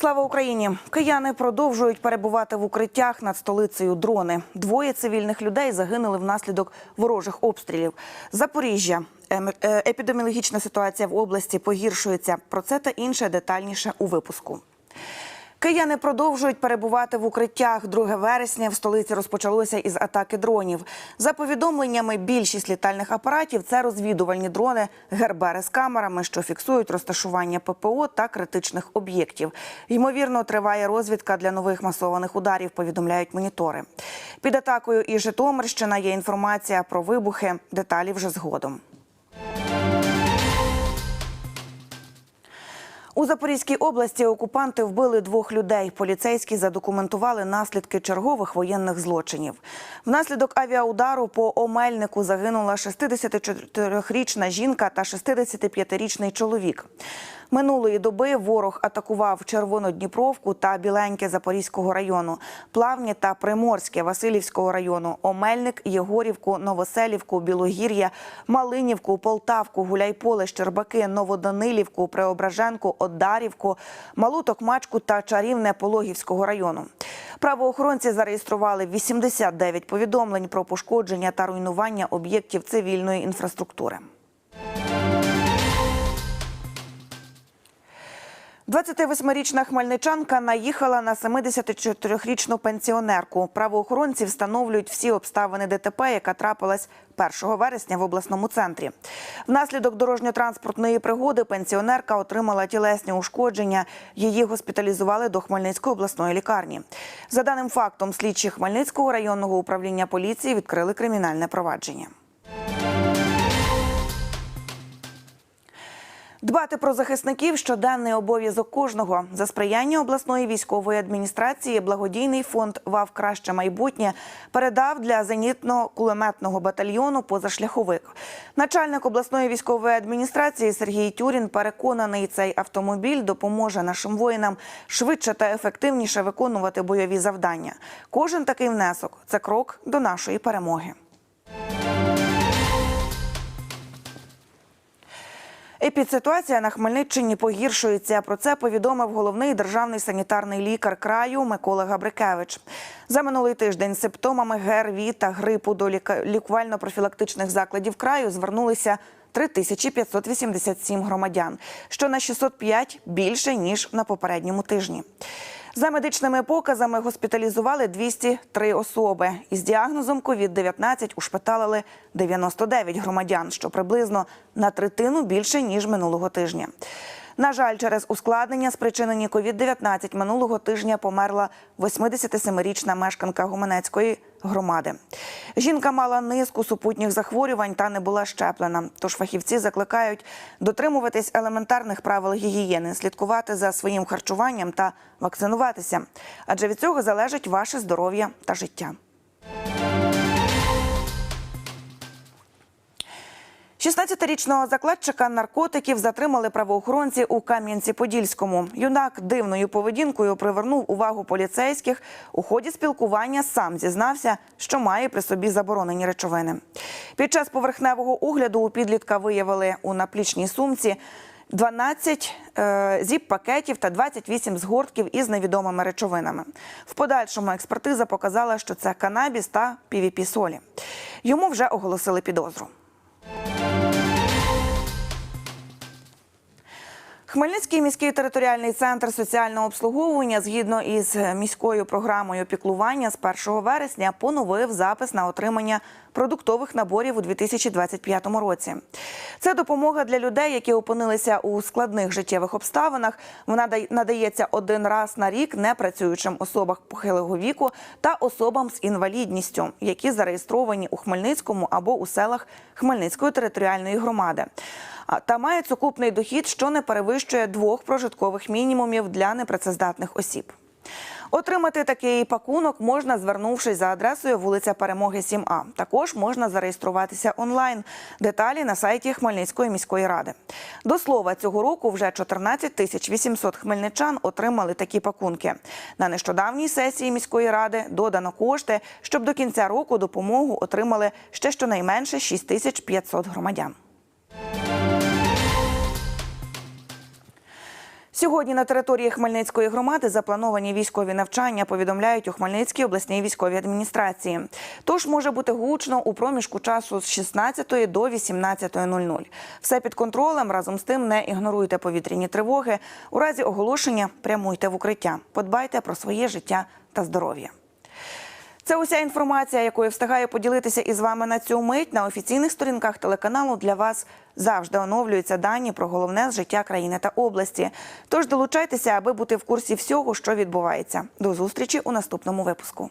Слава Україні! Кияни продовжують перебувати в укриттях над столицею дрони. Двоє цивільних людей загинули внаслідок ворожих обстрілів. Запоріжжя. Ем- е, Епідеміологічна ситуація в області погіршується. Про це та інше детальніше у випуску. Кияни продовжують перебувати в укриттях. 2 вересня в столиці розпочалося із атаки дронів. За повідомленнями, більшість літальних апаратів це розвідувальні дрони Гербери з камерами, що фіксують розташування ППО та критичних об'єктів. Ймовірно, триває розвідка для нових масованих ударів. Повідомляють монітори. Під атакою і Житомирщина є інформація про вибухи. Деталі вже згодом. У Запорізькій області окупанти вбили двох людей. Поліцейські задокументували наслідки чергових воєнних злочинів. Внаслідок авіаудару по Омельнику загинула 64-річна жінка та 65-річний чоловік. Минулої доби ворог атакував Червонодніпровку та Біленьке Запорізького району, Плавні та Приморське Васильівського району, Омельник, Єгорівку, Новоселівку, Білогір'я, Малинівку, Полтавку, Гуляйполе, Щербаки, Новоданилівку, Преображенку, Одарівку, Малу Токмачку та Чарівне Пологівського району. Правоохоронці зареєстрували 89 повідомлень про пошкодження та руйнування об'єктів цивільної інфраструктури. 28-річна хмельничанка наїхала на 74-річну пенсіонерку. Правоохоронці встановлюють всі обставини ДТП, яка трапилась 1 вересня в обласному центрі. Внаслідок дорожньо-транспортної пригоди пенсіонерка отримала тілесні ушкодження. Її госпіталізували до Хмельницької обласної лікарні. За даним фактом, слідчі Хмельницького районного управління поліції відкрили кримінальне провадження. Дбати про захисників щоденний обов'язок кожного за сприяння обласної військової адміністрації. Благодійний фонд ВАВ Краще майбутнє передав для зенітно-кулеметного батальйону позашляховик. Начальник обласної військової адміністрації Сергій Тюрін переконаний, цей автомобіль допоможе нашим воїнам швидше та ефективніше виконувати бойові завдання. Кожен такий внесок це крок до нашої перемоги. Епідситуація на Хмельниччині погіршується. Про це повідомив головний державний санітарний лікар краю Микола Габрикевич. За минулий тиждень з симптомами ГРВІ та грипу до лікувально-профілактичних закладів краю звернулися 3587 громадян, що на 605 більше ніж на попередньому тижні. За медичними показами госпіталізували 203 особи. Із діагнозом COVID-19 ушпиталили 99 громадян, що приблизно на третину більше ніж минулого тижня. На жаль, через ускладнення, спричинені COVID-19, минулого тижня померла 87-річна мешканка Гуменецької громади. Жінка мала низку супутніх захворювань та не була щеплена. Тож фахівці закликають дотримуватись елементарних правил гігієни, слідкувати за своїм харчуванням та вакцинуватися. Адже від цього залежить ваше здоров'я та життя. 16-річного закладчика наркотиків затримали правоохоронці у Кам'янці-Подільському. Юнак дивною поведінкою привернув увагу поліцейських. У ході спілкування сам зізнався, що має при собі заборонені речовини. Під час поверхневого огляду у підлітка виявили у наплічній сумці 12 е, зіп-пакетів та 28 згортків із невідомими речовинами. В подальшому експертиза показала, що це канабіс та PVP-солі. Йому вже оголосили підозру. Хмельницький міський територіальний центр соціального обслуговування згідно із міською програмою піклування з 1 вересня поновив запис на отримання продуктових наборів у 2025 році. Це допомога для людей, які опинилися у складних життєвих обставинах. Вона надається один раз на рік непрацюючим особам похилого віку та особам з інвалідністю, які зареєстровані у Хмельницькому або у селах Хмельницької територіальної громади. Та мають сукупний дохід, що не перевищує двох прожиткових мінімумів для непрацездатних осіб. Отримати такий пакунок можна, звернувшись за адресою вулиця Перемоги 7А. Також можна зареєструватися онлайн. Деталі на сайті Хмельницької міської ради. До слова, цього року вже 14 тисяч 800 хмельничан отримали такі пакунки. На нещодавній сесії міської ради додано кошти, щоб до кінця року допомогу отримали ще щонайменше 6 тисяч 500 громадян. Сьогодні на території Хмельницької громади заплановані військові навчання, повідомляють у Хмельницькій обласній військовій адміністрації. Тож може бути гучно у проміжку часу з 16 до 18.00. Все під контролем. Разом з тим не ігноруйте повітряні тривоги. У разі оголошення прямуйте в укриття. Подбайте про своє життя та здоров'я. Це уся інформація, якою встигаю поділитися із вами на цю мить. На офіційних сторінках телеканалу для вас завжди оновлюються дані про головне з життя країни та області. Тож долучайтеся, аби бути в курсі всього, що відбувається. До зустрічі у наступному випуску.